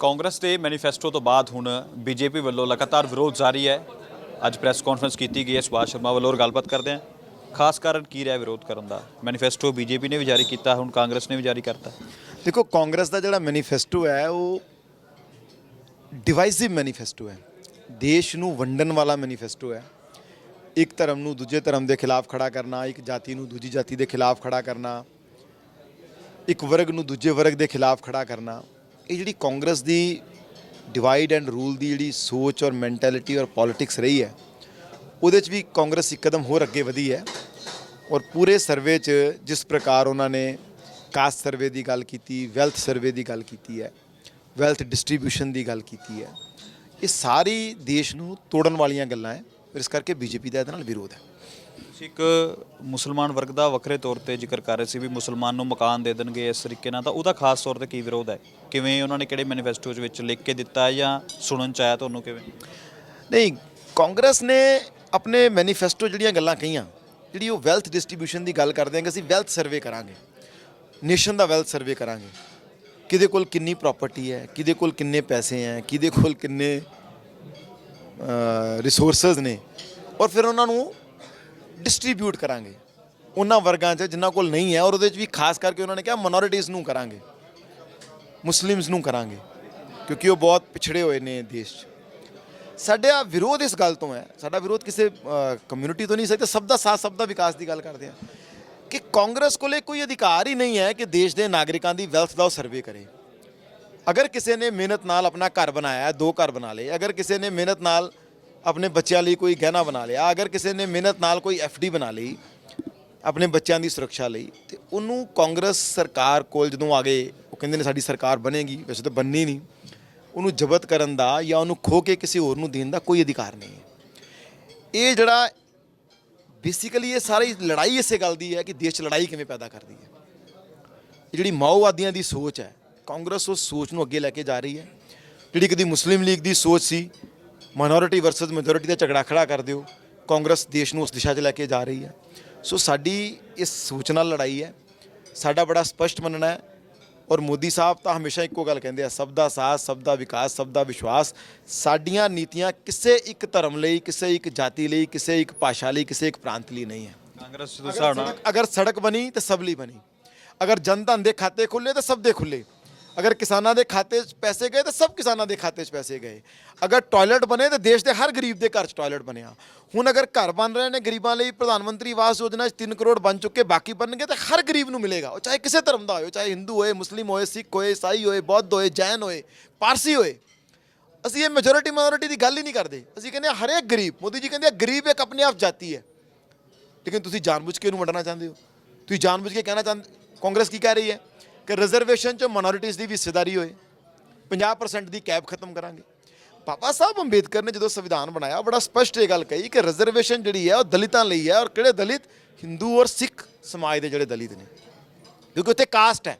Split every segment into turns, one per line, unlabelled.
ਕਾਂਗਰਸ ਦੇ ਮੈਨੀਫੈਸਟੋ ਤੋਂ ਬਾਅਦ ਹੁਣ ਬੀਜੇਪੀ ਵੱਲੋਂ ਲਗਾਤਾਰ ਵਿਰੋਧ ਜਾਰੀ ਹੈ। ਅੱਜ ਪ੍ਰੈਸ ਕਾਨਫਰੰਸ ਕੀਤੀ ਗਈ ਹੈ। ਸੁਭਾਸ਼ ਸ਼ਰਮਾ ਵੱਲੋਂ ਔਰ ਗੱਲਬਾਤ ਕਰਦੇ ਹਾਂ। ਖਾਸ ਕਾਰਨ ਕੀ ਰਿਹਾ ਵਿਰੋਧ ਕਰਨ ਦਾ? ਮੈਨੀਫੈਸਟੋ ਬੀਜੇਪੀ ਨੇ ਵੀ ਜਾਰੀ ਕੀਤਾ, ਹੁਣ ਕਾਂਗਰਸ ਨੇ ਵੀ ਜਾਰੀ ਕਰਤਾ।
ਦੇਖੋ, ਕਾਂਗਰਸ ਦਾ ਜਿਹੜਾ ਮੈਨੀਫੈਸਟੋ ਹੈ, ਉਹ ਡਿਵਾਈਸਿਵ ਮੈਨੀਫੈਸਟੋ ਹੈ। ਦੇਸ਼ ਨੂੰ ਵੰਡਣ ਵਾਲਾ ਮੈਨੀਫੈਸਟੋ ਹੈ। ਇੱਕ ਧਰਮ ਨੂੰ ਦੂਜੇ ਧਰਮ ਦੇ ਖਿਲਾਫ ਖੜਾ ਕਰਨਾ, ਇੱਕ ਜਾਤੀ ਨੂੰ ਦੂਜੀ ਜਾਤੀ ਦੇ ਖਿਲਾਫ ਖੜਾ ਕਰਨਾ, ਇੱਕ ਵਰਗ ਨੂੰ ਦੂਜੇ ਵਰਗ ਦੇ ਖਿਲਾਫ ਖੜਾ ਕਰਨਾ ਇਹ ਜਿਹੜੀ ਕਾਂਗਰਸ ਦੀ ਡਿਵਾਈਡ ਐਂਡ ਰੂਲ ਦੀ ਜਿਹੜੀ ਸੋਚ ਔਰ ਮੈਂਟੈਲਿਟੀ ਔਰ ਪੋਲਿਟਿਕਸ ਰਹੀ ਹੈ, ਉਹਦੇ 'ਚ ਵੀ ਕਾਂਗਰਸ ਇੱਕ ਕਦਮ ਹੋਰ ਅੱਗੇ ਵਧੀ ਹੈ ਔਰ ਪੂਰੇ ਸਰਵੇ 'ਚ ਜਿਸ ਪ੍ਰਕਾਰ ਉਹਨਾਂ ਨੇ ਕਾਸਟ ਸਰਵੇ ਦੀ ਗੱਲ ਕੀਤੀ ਵੈਲਥ ਸਰਵੇ ਦੀ ਗੱਲ ਕੀਤੀ ਹੈ ਵੈਲਥ ਡਿਸਟ੍ਰੀਬਿਊਸ਼ਨ ਦੀ ਗੱਲ ਕੀਤੀ ਹੈ, ਇਹ ਸਾਰੀ ਦੇਸ਼ ਨੂੰ ਤੋੜਨ ਵਾਲੀਆਂ ਗੱਲਾਂ ਹੈ ਇਸ ਕਰਕੇ ਬੀਜੇਪੀ ਦਾ ਇਹਦੇ ਨਾਲ ਵਿਰੋਧ ਹੈ।
ਤੁਸੀਂ ਇੱਕ ਮੁਸਲਮਾਨ ਵਰਗ ਦਾ ਵੱਖਰੇ ਤੌਰ ਤੇ ਜ਼ਿਕਰ ਕਰ ਰਹੇ ਸੀ ਵੀ ਮੁਸਲਮਾਨ ਨੂੰ ਮਕਾਨ ਦੇ ਦੇਣਗੇ ਇਸ ਤਰੀਕੇ ਨਾਲ, ਤਾਂ ਉਹਦਾ ਖਾਸ ਤੌਰ ਤੇ ਕੀ ਵਿਰੋਧ ਹੈ? ਕਿਵੇਂ ਉਹਨਾਂ ਨੇ ਕਿਹੜੇ ਮੈਨੀਫੈਸਟੋ ਦੇ ਵਿੱਚ ਲਿਖ ਕੇ ਦਿੱਤਾ ਹੈ ਜਾਂ ਸੁਣਨ ਚ ਆਇਆ ਤੁਹਾਨੂੰ ਕਿਵੇਂ?
ਨਹੀਂ, ਕਾਂਗਰਸ ਨੇ ਆਪਣੇ ਮੈਨੀਫੈਸਟੋ ਜਿਹੜੀਆਂ ਗੱਲਾਂ ਕਹੀਆਂ, ਜਿਹੜੀ ਉਹ ਵੈਲਥ ਡਿਸਟ੍ਰੀਬਿਊਸ਼ਨ ਦੀ ਗੱਲ ਕਰਦੇ ਹਾਂ ਕਿ ਅਸੀਂ ਵੈਲਥ ਸਰਵੇ ਕਰਾਂਗੇ ਨੇਸ਼ਨ ਦਾ ਵੈਲਥ ਸਰਵੇ ਕਰਾਂਗੇ, ਕਿਹਦੇ ਕੋਲ ਕਿੰਨੀ ਪ੍ਰਾਪਰਟੀ ਹੈ, ਕਿਹਦੇ ਕੋਲ ਕਿੰਨੇ ਪੈਸੇ ਹੈ, ਕਿਹਦੇ ਕੋਲ ਕਿੰਨੇ ਰਿਸੋਰਸਸ ਨੇ, ਔਰ ਫਿਰ ਉਹਨਾਂ ਨੂੰ ਡਿਸਟ੍ਰੀਬਿਊਟ ਕਰਾਂਗੇ। ਉਹਨਾਂ ਵਰਗਾਂ 'ਚ ਜਿਨ੍ਹਾਂ ਕੋਲ ਨਹੀਂ ਹੈ ਔਰ ਉਹਦੇ 'ਚ ਵੀ ਖਾਸ ਕਰਕੇ ਉਹਨਾਂ ਨੇ ਕਿਹਾ ਮਨੋਰਿਟੀਜ਼ ਨੂੰ ਕਰਾਂਗੇ। ਮੁਸਲਿਮਸ ਨੂੰ ਕਰਾਂਗੇ ਕਿਉਂਕਿ ਉਹ ਬਹੁਤ ਪਿਛੜੇ ਹੋਏ ਨੇ ਦੇਸ਼ 'ਚ। ਸਾਡਾ ਵਿਰੋਧ ਇਸ ਗੱਲ ਤੋਂ ਹੈ ਸਾਡਾ ਵਿਰੋਧ ਕਿਸੇ ਕਮਿਊਨਿਟੀ ਤੋਂ ਨਹੀਂ ਸਕਦਾ ਸਭ ਦਾ ਸਾਥ ਸਭ ਦਾ ਵਿਕਾਸ ਦੀ ਗੱਲ ਕਰਦੇ ਆ ਕਿ ਕਾਂਗਰਸ ਕੋਲੇ ਕੋਈ ਅਧਿਕਾਰ ਹੀ ਨਹੀਂ ਹੈ ਕਿ ਦੇਸ਼ ਦੇ ਨਾਗਰਿਕਾਂ ਦੀ ਵੈਲਥ ਦਾ ਉਹ ਸਰਵੇ ਕਰੇ। ਅਗਰ ਕਿਸੇ ਨੇ ਮਿਹਨਤ ਨਾਲ ਆਪਣਾ ਘਰ ਬਣਾਇਆ ਹੈ, ਦੋ ਘਰ ਬਣਾ ਲਏ ਅਗਰ ਕਿਸੇ ਨੇ ਮਿਹਨਤ ਨਾਲ ਆਪਣੇ ਬੱਚਿਆਂ ਲਈ ਕੋਈ ਗਹਿਣਾ ਬਣਾ ਲਿਆ, ਅਗਰ ਕਿਸੇ ਨੇ ਮਿਹਨਤ ਨਾਲ ਕੋਈ ਡੀ ਬਣਾ ਲਈ, ਆਪਣੇ ਬੱਚਿਆਂ ਦੀ ਸੁਰੱਖਿਆ ਲਈ, ਤੇ ਉਹਨੂੰ ਕਾਂਗਰਸ ਸਰਕਾਰ ਕੋਲ ਜਦੋਂ ਆ ਗਏ, ਉਹ ਕਹਿੰਦੇ ਨੇ ਸਾਡੀ ਸਰਕਾਰ ਬਣੇਗੀ, ਵੈਸੇ ਤਾਂ ਬੰਨੀ ਨਹੀਂ, ਉਹਨੂੰ ਜ਼ਬਤ ਕਰਨ ਦਾ ਜਾਂ ਉਹਨੂੰ ਖੋ ਕੇ ਕਿਸੇ ਹੋਰ ਨੂੰ ਦੇਣ ਦਾ ਕੋਈ ਅਧਿਕਾਰ ਨਹੀਂ ਹੈ। ਇਹ ਜਿਹੜਾ ਬੇਸਿਕਲੀ ਇਹ ਸਾਰੀ ਲੜਾਈ ਇਸੇ ਗੱਲ ਦੀ ਹੈ ਕਿ ਦੇਸ਼ 'ਚ ਲੜਾਈ ਕਿਵੇਂ ਪੈਦਾ ਕਰਦੀ ਹੈ। ਇਹ ਜਿਹੜੀ ਮਾਓਵਾਦੀਆਂ ਦੀ ਸੋਚ ਹੈ, ਕਾਂਗਰਸ ਉਸ ਸੋਚ ਨੂੰ ਅੱਗੇ ਲੈ ਕੇ ਜਾ ਰਹੀ ਹੈ। ਜਿਹੜੀ ਕਦੀ ਮੁਸਲਿਮ ਲੀਗ ਦੀ ਸੋਚ ਸੀ ਮਾਈਨੋਰਿਟੀ ਵਰਸਸ ਮੈਜੋਰਿਟੀ ਦਾ ਝਗੜਾ ਖੜਾ ਕਰ ਦਿਓ। ਕਾਂਗਰਸ ਦੇਸ਼ ਨੂੰ ਉਸ ਦਿਸ਼ਾ 'ਚ ਲੈ ਕੇ ਜਾ ਰਹੀ ਹੈ। ਸੋ ਸਾਡੀ ਇਸ ਸੋਚ ਨਾਲ ਲੜਾਈ ਹੈ। ਸਾਡਾ ਬੜਾ ਸਪਸ਼ਟ ਮੰਨਣਾ ਹੈ ਔਰ ਮੋਦੀ ਸਾਹਿਬ ਤਾਂ ਹਮੇਸ਼ਾ ਇੱਕੋ ਗੱਲ ਕਹਿੰਦੇ ਆ ਸਭ ਦਾ ਸਾਥ ਸਭ ਦਾ ਵਿਕਾਸ ਸਭ ਦਾ ਵਿਸ਼ਵਾਸ। ਸਾਡੀਆਂ ਨੀਤੀਆਂ ਕਿਸੇ ਇੱਕ ਧਰਮ ਲਈ ਕਿਸੇ ਇੱਕ ਜਾਤੀ ਲਈ ਕਿਸੇ ਇੱਕ ਭਾਸ਼ਾ ਲਈ ਕਿਸੇ ਇੱਕ ਪ੍ਰਾਂਤ ਲਈ ਨਹੀਂ ਹੈ।
ਕਾਂਗਰਸ ਦੇ ਹਿਸਾਬ ਨਾਲ
ਸੜਕ- ਅਗਰ ਸੜਕ ਬਣੀ ਤਾਂ ਸਭ ਲਈ ਬਣੀ। ਅਗਰ ਜਨਧਨ ਦੇ ਖਾਤੇ ਖੁੱਲੇ ਤਾਂ ਸਭ ਦੇ ਖੁੱਲੇ ਅਗਰ ਕਿਸਾਨਾਂ ਦੇ ਖਾਤੇ 'ਚ ਪੈਸੇ ਗਏ ਤਾਂ ਸਭ ਕਿਸਾਨਾਂ ਦੇ ਖਾਤੇ 'ਚ ਪੈਸੇ ਗਏ। ਅਗਰ ਟਾਇਲਟ ਬਣੇ ਤਾਂ ਦੇਸ਼ ਦੇ ਹਰ ਗਰੀਬ ਦੇ ਘਰ 'ਚ ਟਾਇਲਟ ਬਣਿਆ। ਹੁਣ ਅਗਰ ਘਰ ਬਣ ਰਹੇ ਨੇ ਗਰੀਬਾਂ ਲਈ ਪ੍ਰਧਾਨ ਮੰਤਰੀ ਆਵਾਸ ਯੋਜਨਾ 'ਚ 3 ਕਰੋੜ ਬਣ ਚੁੱਕੇ, ਬਾਕੀ ਬਣਨਗੇ ਤਾਂ ਹਰ ਗਰੀਬ ਨੂੰ ਮਿਲੇਗਾ। ਉਹ ਚਾਹੇ ਕਿਸੇ ਧਰਮ ਦਾ ਹੋਏ ਚਾਹੇ ਹਿੰਦੂ ਹੋਏ, ਮੁਸਲਿਮ ਹੋਏ, ਸਿੱਖ ਹੋਏ, ਈਸਾਈ ਹੋਏ, ਬੌਧ ਹੋਏ, ਜੈਨ ਹੋਏ, ਪਾਰਸੀ ਹੋਏ। ਅਸੀਂ ਇਹ ਮੈਜੋਰਿਟੀ ਮਾਈਨੋਰਿਟੀ ਦੀ ਗੱਲ ਹੀ ਨਹੀਂ ਕਰਦੇ। ਅਸੀਂ ਕਹਿੰਦੇ ਹਰੇਕ ਗਰੀਬ, ਮੋਦੀ ਜੀ ਕਹਿੰਦੇ ਗਰੀਬ ਇੱਕ ਆਪਣੇ ਆਪ ਜਾਤੀ ਹੈ। ਲੇਕਿਨ ਤੁਸੀਂ ਜਾਣਬੁੱਝ ਕੇ ਇਹਨੂੰ ਵੰਡਣਾ ਚਾਹੁੰਦੇ ਹੋ? ਤੁਸੀਂ ਜਾਣਬੁੱਝ ਕੇ ਕਹਿਣਾ ਚਾਹੁੰਦੇ ਕਾਂਗਰਸ ਕੀ ਕਹਿ ਰਹੀ ਹੈ? ਕਿ ਰਿਜ਼ਰਵੇਸ਼ਨ 'ਚ ਮਿਨੋਰਿਟੀਜ਼ ਦੀ ਵੀ ਹਿੱਸੇਦਾਰੀ ਹੋਏ 50% ਦੀ ਕੈਪ ਖਤਮ ਕਰਾਂਗੇ। ਬਾਬਾ ਸਾਹਿਬ ਅੰਬੇਦਕਰ ਨੇ ਜਦੋਂ ਸੰਵਿਧਾਨ ਬਣਾਇਆ, ਬੜਾ ਸਪਸ਼ਟ ਇਹ ਗੱਲ ਕਹੀ ਕਿ ਰਿਜ਼ਰਵੇਸ਼ਨ ਜਿਹੜੀ ਹੈ ਉਹ ਦਲਿਤਾਂ ਲਈ ਹੈ ਔਰ ਕਿਹੜੇ ਦਲਿਤ? ਹਿੰਦੂ ਔਰ ਸਿੱਖ ਸਮਾਜ ਦੇ ਜਿਹੜੇ ਦਲਿਤ ਨੇ। ਕਿਉਂਕਿ ਉੱਥੇ ਕਾਸਟ ਹੈ।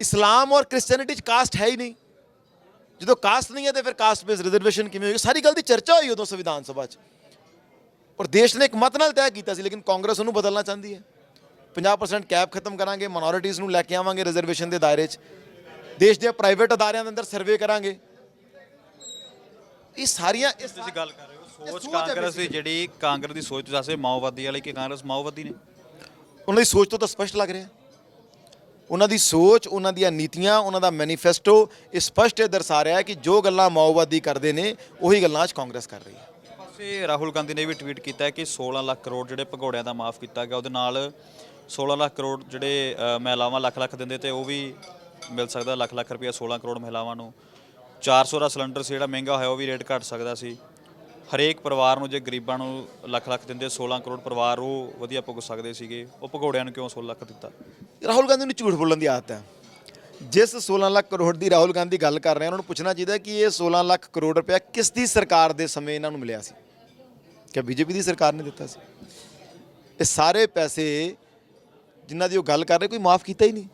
ਇਸਲਾਮ ਔਰ ਕ੍ਰਿਸਚੀਅਨਿਟੀ 'ਚ ਕਾਸਟ ਹੈ ਹੀ ਨਹੀਂ। ਜਦੋਂ ਕਾਸਟ ਨਹੀਂ ਹੈ ਤੇ ਫਿਰ ਕਾਸਟ ਬੇਸ ਰਿਜ਼ਰਵੇਸ਼ਨ ਕਿਵੇਂ ਹੋਈ ਸਾਰੀ ਗੱਲ ਦੀ ਚਰਚਾ ਹੋਈ ਉਦੋਂ ਸੰਵਿਧਾਨ ਸਭਾ 'ਚ। ਔਰ ਦੇਸ਼ ਨੇ ਇੱਕ ਮਤ ਨਾਲ ਤੈਅ ਕੀਤਾ ਸੀ, ਲੇਕਿਨ ਕਾਂਗਰਸ ਉਹਨੂੰ ਬਦਲਣਾ ਚਾਹੁੰਦੀ ਹੈ। 50% ਕੈਪ ਖਤਮ ਕਰਾਂਗੇ ਮਿਨੋਰਿਟੀਜ਼ ਨੂੰ ਲੈ ਕੇ ਆਵਾਂਗੇ ਰਿਜ਼ਰਵੇਸ਼ਨ ਦੇ ਦਾਇਰੇ 'ਚ। ਦੇਸ਼ ਦੇ ਪ੍ਰਾਈਵੇਟ ਅਦਾਰਿਆਂ ਦੇ ਅੰਦਰ ਸਰਵੇ ਕਰਾਂਗੇ। ਇਹ ਸਾਰੀਆਂ ਇਸ
ਤੁਸੀਂ ਗੱਲ ਕਰ ਰਹੇ ਹੋ ਸੋਚ ਕਾਂਗਰਸ ਦੀ ਜਿਹੜੀ ਕਾਂਗਰਸ ਦੀ ਸੋਚ ਤੁਸੀਂ ਦੱਸੇ ਮਾਓਵਾਦੀ ਵਾਲੀ ਕਿ ਕਾਂਗਰਸ ਮਾਓਵਾਦੀ ਨੇ?
ਉਹਨਾਂ ਦੀ ਸੋਚ ਤੋਂ ਤਾਂ ਸਪਸ਼ਟ ਲੱਗ ਰਿਹਾ। ਉਹਨਾਂ ਦੀ ਸੋਚ ਉਹਨਾਂ ਦੀਆਂ ਨੀਤੀਆਂ ਉਹਨਾਂ ਦਾ ਮੈਨੀਫੈਸਟੋ ਇਹ ਸਪਸ਼ਟ ਇਹ ਦਰਸਾ ਰਿਹਾ ਹੈ ਕਿ ਜੋ ਗੱਲਾਂ ਮਾਓਵਾਦੀ ਕਰਦੇ ਨੇ ਉਹੀ ਗੱਲਾਂ ਅੱਜ ਕਾਂਗਰਸ ਕਰ ਰਹੀ ਹੈ।
ਪਾਸੇ ਰਾਹੁਲ ਗਾਂਧੀ ਨੇ ਵੀ ਟਵੀਟ ਕੀਤਾ ਹੈ ਕਿ 16 ਲੱਖ ਕਰੋੜ ਜਿਹੜੇ ਭਗੌੜਿਆਂ ਦਾ ਮਾਫ ਕੀਤਾ ਗਿਆ ਉਹਦੇ ਨਾਲ 16 ਲੱਖ ਕਰੋੜ ਜਿਹੜੇ ਅ, ਮਹਿਲਾਵਾਂ ਲੱਖ ਲੱਖ ਦਿੰਦੇ ਤੇ ਉਹ ਵੀ ਮਿਲ ਸਕਦਾ ਲੱਖ ਲੱਖ ਰੁਪਇਆ 16 ਕਰੋੜ ਮਹਿਲਾਵਾਂ ਨੂੰ। 400 ਦਾ ਸਿਲੰਡਰ ਸੀ ਜਿਹੜਾ ਮਹਿੰਗਾ ਹੋਇਆ ਉਹ ਵੀ ਰੇਟ ਘਟ ਸਕਦਾ ਸੀ। ਹਰੇਕ ਪਰਿਵਾਰ ਨੂੰ ਜੇ ਗਰੀਬਾਂ ਨੂੰ ਲੱਖ ਲੱਖ ਦਿੰਦੇ 16 ਕਰੋੜ ਪਰਿਵਾਰ ਉਹ ਵਧੀਆ ਭੁਗ ਸਕਦੇ ਸੀਗੇ। ਉਹ ਭਗੌੜਿਆਂ ਨੂੰ ਕਿਉਂ 16 ਲੱਖ ਦਿੱਤਾ?
ਰਾਹੁਲ ਗਾਂਧੀ ਨੂੰ ਝੂਠ ਬੋਲਣ ਦੀ ਆਦਤ ਹੈ। ਜਿਸ 16 ਲੱਖ ਕਰੋੜ ਦੀ ਰਾਹੁਲ ਗਾਂਧੀ ਗੱਲ ਕਰ ਰਹੇ ਹਨ ਉਹਨਾਂ ਨੂੰ ਪੁੱਛਣਾ ਚਾਹੀਦਾ ਕਿ ਇਹ 16 ਲੱਖ ਕਰੋੜ ਰੁਪਇਆ ਕਿਸ ਦੀ ਸਰਕਾਰ ਦੇ ਸਮੇਂ ਇਹਨਾਂ ਨੂੰ ਮਿਲਿਆ ਸੀ? ਕਿ ਬੀਜੇਪੀ ਦੀ ਸਰਕਾਰ ਨੇ ਦਿੱਤਾ ਸੀ? ਇਹ ਸਾਰੇ ਪੈਸੇ ਜਿਨ੍ਹਾਂ ਦੀ ਉਹ ਗੱਲ ਕਰ ਰਹੇ, ਕੋਈ ਮਾਫ ਕੀਤਾ ਹੀ ਨਹੀਂ।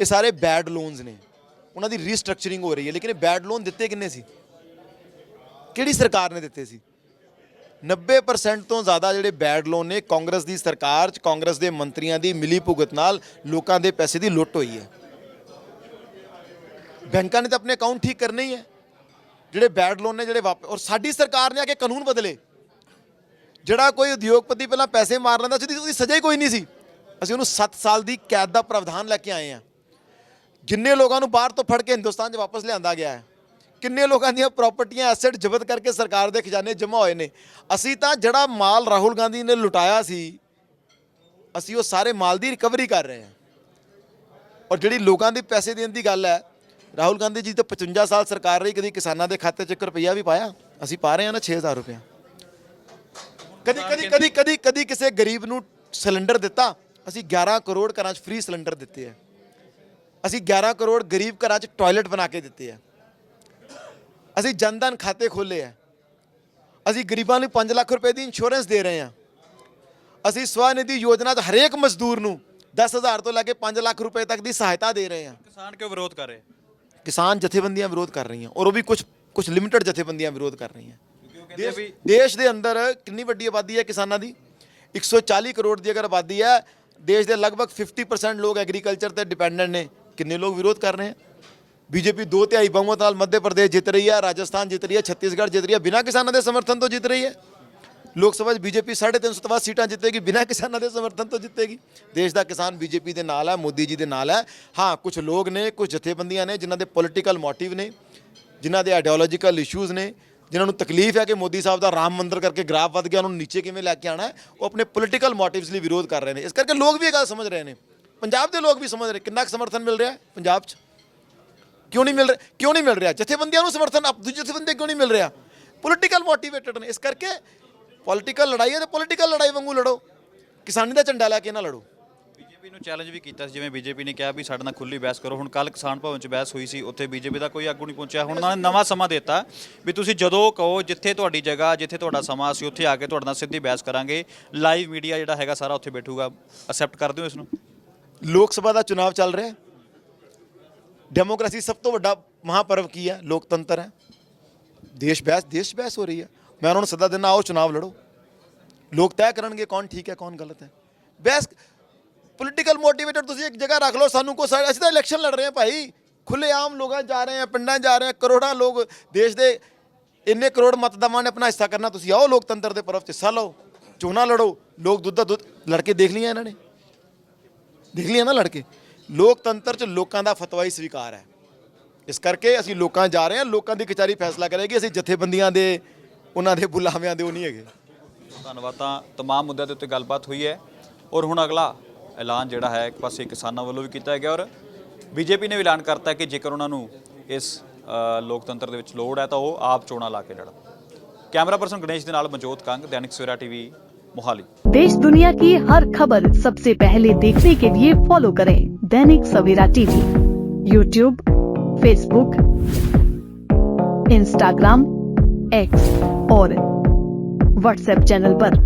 ਇਹ ਸਾਰੇ ਬੈਡ ਲੋਨਸ ਨੇ। ਉਹਨਾਂ ਦੀ ਰੀਸਟਰਕਚਰਿੰਗ ਹੋ ਰਹੀ ਹੈ, ਲੇਕਿਨ ਇਹ ਬੈਡ ਲੋਨ ਦਿੱਤੇ ਕਿੰਨੇ ਸੀ? ਕਿਹੜੀ ਸਰਕਾਰ ਨੇ ਦਿੱਤੇ ਸੀ? 90% ਤੋਂ ਜ਼ਿਆਦਾ ਜਿਹੜੇ ਬੈਡ ਲੋਨ ਨੇ, ਕਾਂਗਰਸ ਦੀ ਸਰਕਾਰ 'ਚ, ਕਾਂਗਰਸ ਦੇ ਮੰਤਰੀਆਂ ਦੀ ਮਿਲੀ ਭੁਗਤ ਨਾਲ ਲੋਕਾਂ ਦੇ ਪੈਸੇ ਦੀ ਲੁੱਟ ਹੋਈ ਹੈ। ਬੈਂਕਾਂ ਨੇ ਤਾਂ ਆਪਣੇ ਅਕਾਊਂਟ ਠੀਕ ਕਰਨੇ ਹੀ ਹੈ। ਜਿਹੜੇ ਬੈਡ ਲੋਨ ਨੇ, ਜਿਹੜੇ ਵਾਪਸ ਔਰ ਸਾਡੀ ਸਰਕਾਰ ਨੇ ਆ ਕੇ ਕਾਨੂੰਨ ਬਦਲੇ। ਜਿਹੜਾ ਕੋਈ ਉਦਯੋਗਪਤੀ ਪਹਿਲਾਂ ਪੈਸੇ ਮਾਰ ਲੈਂਦਾ ਸੀ ਉਹਦੀ- ਉਹਦੀ ਸਜ਼ਾ ਹੀ ਕੋਈ ਨਹੀਂ ਸੀ। ਅਸੀਂ ਉਹਨੂੰ 7 ਸਾਲ ਦੀ ਕੈਦ ਦਾ ਪ੍ਰਾਵਧਾਨ ਲੈ ਕੇ ਆਏ ਹਾਂ। ਜਿੰਨੇ ਲੋਕਾਂ ਨੂੰ ਬਾਹਰ ਤੋਂ ਫੜ ਕੇ ਹਿੰਦੁਸਤਾਨ 'ਚ ਵਾਪਸ ਲਿਆਂਦਾ ਗਿਆ ਹੈ। ਕਿੰਨੇ ਲੋਕਾਂ ਦੀਆਂ ਪ੍ਰਾਪਰਟੀਆਂ ਐਸੈਟ ਜ਼ਬਤ ਕਰਕੇ ਸਰਕਾਰ ਦੇ ਖਜ਼ਾਨੇ ਜਮ੍ਹਾਂ ਹੋਏ ਨੇ। ਅਸੀਂ ਤਾਂ ਜਿਹੜਾ ਮਾਲ ਰਾਹੁਲ ਗਾਂਧੀ ਨੇ ਲੁਟਾਇਆ ਸੀ, ਅਸੀਂ ਉਹ ਸਾਰੇ ਮਾਲ ਦੀ ਰਿਕਵਰੀ ਕਰ ਰਹੇ ਹਾਂ। ਔਰ ਜਿਹੜੀ ਲੋਕਾਂ ਦੇ ਪੈਸੇ ਦੇਣ ਦੀ ਗੱਲ ਹੈ, ਰਾਹੁਲ ਗਾਂਧੀ ਜੀ ਤਾਂ 55 ਸਾਲ ਸਰਕਾਰ ਰਹੀ, ਕਦੀ ਕਿਸਾਨਾਂ ਦੇ ਖਾਤੇ 'ਚ ਇੱਕ ਰੁਪਈਆ ਵੀ ਪਾਇਆ। ਅਸੀਂ ਪਾ ਰਹੇ ਹਾਂ ਨਾ 6000 ਰੁਪਇਆ ਕਦੀ ਕਦੀ ਕਦੀ ਕਦੀ ਕਦੀ ਕਿਸੇ ਗਰੀਬ ਨੂੰ ਸਿਲੰਡਰ ਦਿੱਤਾ ਅਸੀਂ 11 ਕਰੋੜ ਘਰਾਂ 'ਚ ਫ੍ਰੀ ਸਿਲੰਡਰ ਦਿੱਤੇ ਆ। ਅਸੀਂ 11 ਕਰੋੜ ਗਰੀਬ ਘਰਾਂ 'ਚ ਟਾਇਲਟ ਬਣਾ ਕੇ ਦਿੱਤੇ ਆ। ਅਸੀਂ ਜਨਧਨ ਖਾਤੇ ਖੋਲੇ ਆ। ਅਸੀਂ ਗਰੀਬਾਂ ਨੂੰ 5 ਲੱਖ ਰੁਪਏ ਦੀ ਇੰਸ਼ੋਰੈਂਸ ਦੇ ਰਹੇ ਹਾਂ ਅਸੀਂ ਸਵਨਿਧੀ ਯੋਜਨਾ 'ਚ ਹਰੇਕ ਮਜ਼ਦੂਰ ਨੂੰ 10000 ਤੋਂ ਲੈ ਕੇ 5 ਲੱਖ ਰੁਪਏ ਤੱਕ ਦੀ ਸਹਾਇਤਾ ਦੇ ਰਹੇ ਹਾਂ
ਕਿਸਾਨ ਕਿਉਂ ਵਿਰੋਧ ਕਰ ਰਹੇ
ਕਿਸਾਨ ਜਥੇਬੰਦੀਆਂ ਵਿਰੋਧ ਕਰ ਰਹੀਆਂ ਔਰ ਉਹ ਵੀ ਕੁਝ ਕੁਝ ਲਿਮਟਿਡ ਜਥੇਬੰਦੀਆਂ ਵਿਰੋਧ ਕਰ ਰਹੀਆਂ।
ਆ
ਦੇਸ਼ ਦੇ ਅੰਦਰ ਕਿੰਨੀ ਵੱਡੀ ਆਬਾਦੀ ਹੈ ਕਿਸਾਨਾਂ ਦੀ? 140 ਕਰੋੜ ਦੀ ਅਗਰ ਆਬਾਦੀ ਹੈ ਦੇਸ਼ ਦੇ ਲਗਭਗ 50% ਲੋਕ ਐਗਰੀਕਲਚਰ ਤੇ ਡਿਪੈਂਡੈਂਟ ਨੇ ਕਿੰਨੇ ਲੋਕ ਵਿਰੋਧ ਕਰ ਰਹੇ ਹਨ ਬੀਜੇਪੀ ਦੋ ਤਿਹਾਈ ਬਹੁਮਤ ਨਾਲ ਮੱਧ ਪ੍ਰਦੇਸ਼ ਜਿੱਤ ਰਹੀ ਹੈ ਰਾਜਸਥਾਨ ਜਿੱਤ ਰਹੀ ਹੈ ਛੱਤੀਸਗੜ੍ਹ ਜਿੱਤ ਰਹੀ ਹੈ ਬਿਨਾਂ ਕਿਸਾਨਾਂ ਦੇ ਸਮਰਥਨ ਤੋਂ ਜਿੱਤ ਰਹੀ ਹੈ ਲੋਕ ਸਭਾ 'ਚ ਬੀਜੇਪੀ 350 ਸੀਟਾਂ ਜਿੱਤੇਗੀ ਬਿਨਾਂ ਕਿਸਾਨਾਂ ਦੇ ਸਮਰਥਨ ਤੋਂ ਜਿੱਤੇਗੀ ਦੇਸ਼ ਦਾ ਕਿਸਾਨ ਬੀਜੇਪੀ ਦੇ ਨਾਲ ਹੈ ਮੋਦੀ ਜੀ ਦੇ ਨਾਲ ਹੈ ਹਾਂ ਕੁਝ ਲੋਕ ਨੇ ਕੁਝ ਜਥੇਬੰਦੀਆਂ ਨੇ ਜਿਨ੍ਹਾਂ ਦੇ ਪੋਲੀਟੀਕਲ ਮੋਟਿਵ ਨੇ ਜਿਨ੍ਹਾਂ ਦੇ ਆਈਡੀਓਲੋਜੀਕਲ ਇਸ਼ੂਜ਼ ਨੇ ਜਿਨ੍ਹਾਂ ਨੂੰ ਤਕਲੀਫ ਹੈ ਕਿ ਮੋਦੀ ਸਾਹਿਬ ਦਾ ਰਾਮ ਮੰਦਿਰ ਕਰਕੇ ਗ੍ਰਾਫ ਵੱਧ ਗਿਆ, ਉਹਨਾਂ ਨੂੰ ਨੀਚੇ ਕਿਵੇਂ ਲੈ ਕੇ ਆਣਾ ਉਹ ਆਪਣੇ ਪੋਲੀਟੀਕਲ ਮੋਟਿਵਸ ਲਈ ਵਿਰੋਧ ਕਰ ਰਹੇ ਨੇ। ਇਸ ਕਰਕੇ ਲੋਕ ਵੀ ਇਹ ਗੱਲ ਸਮਝ ਰਹੇ ਨੇ। ਪੰਜਾਬ ਦੇ ਲੋਕ ਵੀ ਸਮਝ ਰਹੇ ਕਿੰਨਾ ਕੁ ਸਮਰਥਨ ਮਿਲ ਰਿਹਾ ਪੰਜਾਬ 'ਚ? ਕਿਉਂ ਨਹੀਂ ਮਿਲ ਰਿਹਾ? ਕਿਉਂ ਨਹੀਂ ਮਿਲ ਰਿਹਾ? ਜਥੇਬੰਦੀਆਂ ਨੂੰ ਸਮਰਥਨ, ਆਪ ਦੂਜੇ ਜਥੇਬੰਦੀਆਂ ਕਿਉਂ ਨਹੀਂ ਮਿਲ ਰਿਹਾ? ਪੋਲੀਟੀਕਲ ਮੋਟੀਵੇਟਡ ਨੇ। ਇਸ ਕਰਕੇ ਪੋਲੀਟੀਕਲ ਲੜਾਈ ਹੈ ਤੇ ਪੋਲੀਟੀਕਲ ਲੜਾਈ ਵਾਂਗੂ ਲੜੋ। ਕਿਸਾਨੀ ਦਾ ਝੰਡਾ ਲੈ ਕੇ ਨਾ ਲੜੋ।
ਬੀਜੇਪੀ ਨੂੰ ਚੈਲੰਜ ਵੀ ਕੀਤਾ ਸੀ, ਜਿਵੇਂ ਬੀਜੇਪੀ ਨੇ ਕਿਹਾ ਵੀ ਸਾਡੇ ਨਾਲ ਖੁੱਲੀ ਬਹਿਸ ਕਰੋ। ਹੁਣ ਕੱਲ ਕਿਸਾਨ ਭਵਨ 'ਚ ਬਹਿਸ ਹੋਈ ਸੀ, ਉੱਥੇ ਬੀਜੇਪੀ ਦਾ ਕੋਈ ਆਗੂ ਨਹੀਂ ਪਹੁੰਚਿਆ। ਹੁਣ ਉਹਨਾਂ ਨੇ ਨਵਾਂ ਸਮਾਂ ਦਿੱਤਾ ਵੀ ਤੁਸੀਂ ਜਦੋਂ ਕਹੋ ਜਿੱਥੇ ਤੁਹਾਡੀ ਜਗ੍ਹਾ, ਜਿੱਥੇ ਤੁਹਾਡਾ ਸਮਾਂ, ਅਸੀਂ ਉੱਥੇ ਆ ਕੇ ਤੁਹਾਡੇ ਨਾਲ ਸਿੱਧੀ ਬਹਿਸ ਕਰਾਂਗੇ। ਲਾਈਵ ਮੀਡੀਆ ਜਿਹੜਾ ਹੈਗਾ ਸਾਰਾ ਉੱਥੇ ਬੈਠੂਗਾ। ਅਕਸੈਪਟ ਕਰਦੇ ਹੋ ਇਸ ਨੂੰ?
ਲੋਕ ਸਭਾ ਦਾ ਚੁਣਾਵ ਚੱਲ ਰਿਹਾ ਹੈ। ਡੈਮੋਕ੍ਰੇਸੀ ਸਭ ਤੋਂ ਵੱਡਾ ਮਹਾਪਰਵ ਕੀ ਹੈ? ਲੋਕਤੰਤਰ ਹੈ। ਦੇਸ਼ ਬਹਿਸ ਦੇਸ਼ ਬਹਿਸ ਹੋ ਰਹੀ ਹੈ। ਮੈਂ ਉਹਨਾਂ ਨੂੰ ਸੱਦਾ ਦਿੰਦਾ, ਆਓ ਚੁਣਾਵ ਲੜੋ। ਲੋਕ ਤੈਅ ਕਰਨਗੇ ਕੌਣ ਠੀਕ ਹੈ, ਕੌਣ ਗਲਤ ਹੈ। ਬਹਿਸ ਪੋਲੀਟੀਕਲ ਮੋਟੀਵੇਟਡ ਤੁਸੀਂ ਇੱਕ ਜਗ੍ਹਾ ਰੱਖ ਲਓ, ਸਾਨੂੰ ਕੋ ਅਸੀਂ ਤਾਂ ਇਲੈਕਸ਼ਨ ਲੜ ਰਹੇ ਹਾਂ ਭਾਈ। ਖੁੱਲੇ ਆਮ ਲੋਕਾਂ ਜਾ ਰਹੇ ਆ ਪਿੰਡਾਂ ਜਾ ਰਹੇ ਆ ਕਰੋੜਾਂ ਲੋਕ ਦੇਸ਼ ਦੇ ਇੰਨੇ ਕਰੋੜ ਮਤਦਾਵਾਂ ਨੇ ਆਪਣਾ ਹਿੱਸਾ ਕਰਨਾ, ਤੁਸੀਂ ਆਓ ਲੋਕਤੰਤਰ ਦੇ ਪਰਵ 'ਚ, ਹਿੱਸਾ ਲਓ ਚੋਣਾਂ ਲੜੋ, ਲੋਕ ਦੁੱਧ ਦਾ ਦੁੱਧ, ਲੜਕੇ ਦੇਖ ਲਿਆ ਇਹਨਾਂ ਨੇ। ਦੇਖ ਲਿਆ ਨਾ ਲੜਕੇ। ਲੋਕਤੰਤਰ 'ਚ ਲੋਕਾਂ ਦਾ ਫਤਵਾ ਹੀ ਸਵੀਕਾਰ ਹੈ। ਇਸ ਕਰਕੇ ਅਸੀਂ ਲੋਕਾਂ ਜਾ ਰਹੇ ਹਾਂ, ਲੋਕਾਂ ਦੀ ਕਚਾਰੀ ਫੈਸਲਾ ਕਰੇਗੀ, ਅਸੀਂ ਜਥੇਬੰਦੀਆਂ ਦੇ, ਉਹਨਾਂ ਦੇ ਬੁਲਾਵਿਆਂ ਦੇ ਉਹ ਨਹੀਂ ਹੈਗੇ।
ਧੰਨਵਾਦ, ਤਾਂ ਤਮਾਮ ਮੁੱਦਿਆਂ ਦੇ ਉੱਤੇ ਗੱਲਬਾਤ ਹੋਈ ਹੈ। ਔਰ ਹੁਣ ਅਗਲਾ ਐਲਾਨ ਜਿਹੜਾ ਹੈ ਇੱਕ ਪਾਸੇ ਕਿਸਾਨਾਂ ਵੱਲੋਂ ਵੀ ਕੀਤਾ ਗਿਆ ਔਰ ਬੀਜੇਪੀ ਨੇ ਵੀ ਐਲਾਨ ਕਰਤਾ ਕਿ ਜੇਕਰ ਉਹਨਾਂ ਨੂੰ ਇਸ ਅ, ਲੋਕਤੰਤਰ ਦੇ ਵਿੱਚ ਲੋੜ ਹੈ ਤਾਂ ਉਹ ਆਪ ਚੋਣਾਂ ਲਾ ਕੇ ਲੜਨ ਕੈਮਰਾ ਪਰਸਨ ਗਣੇਸ਼ ਦੇ ਨਾਲ ਮਨਜੋਤ ਕੰਗ ਦੈਨਿਕ ਸਵੇਰਾ ਟੀਵੀ ਮੋਹਾਲੀ
देश दुनिया की हर खबर सबसे पहले देखने के लिए फॉलो करें Dainik Savera TV YouTube Facebook Instagram X और व्हाट्सएप चैनल पर।